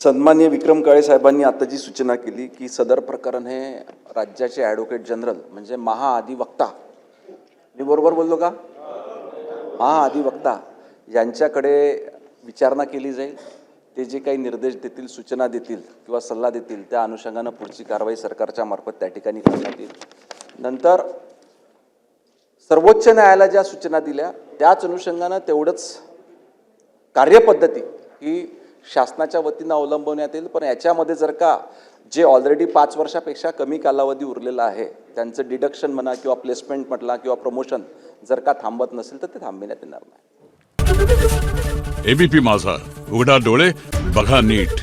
सन्मान्य विक्रम काळे साहेबांनी आता जी सूचना केली की सदर प्रकरण हे राज्याचे ॲडव्होकेट जनरल म्हणजे महाअधिवक्ता मी बरोबर बोललो का? महाअधिवक्ता यांच्याकडे विचारणा केली जाईल. ते जे काही निर्देश देतील सूचना देतील किंवा सल्ला देतील त्या अनुषंगानं पुढची कारवाई सरकारच्या मार्फत त्या ठिकाणी करण्यात येईल. नंतर सर्वोच्च न्यायालयाला ज्या सूचना दिल्या त्याच अनुषंगानं तेवढंच कार्यपद्धती ही शासनाच्या वतीनं अवलंबवण्यात येईल पण याच्यामध्ये जर का जे ऑलरेडी पाच वर्षापेक्षा कमी कालावधी उरलेला आहे त्यांचं डिडक्शन म्हणा किंवा प्लेसमेंट म्हटला किंवा प्रमोशन जर का थांबत नसेल तर ते थांबविण्यात येणार नाही. एबीपी माझा उघडा डोळे बघा नीट.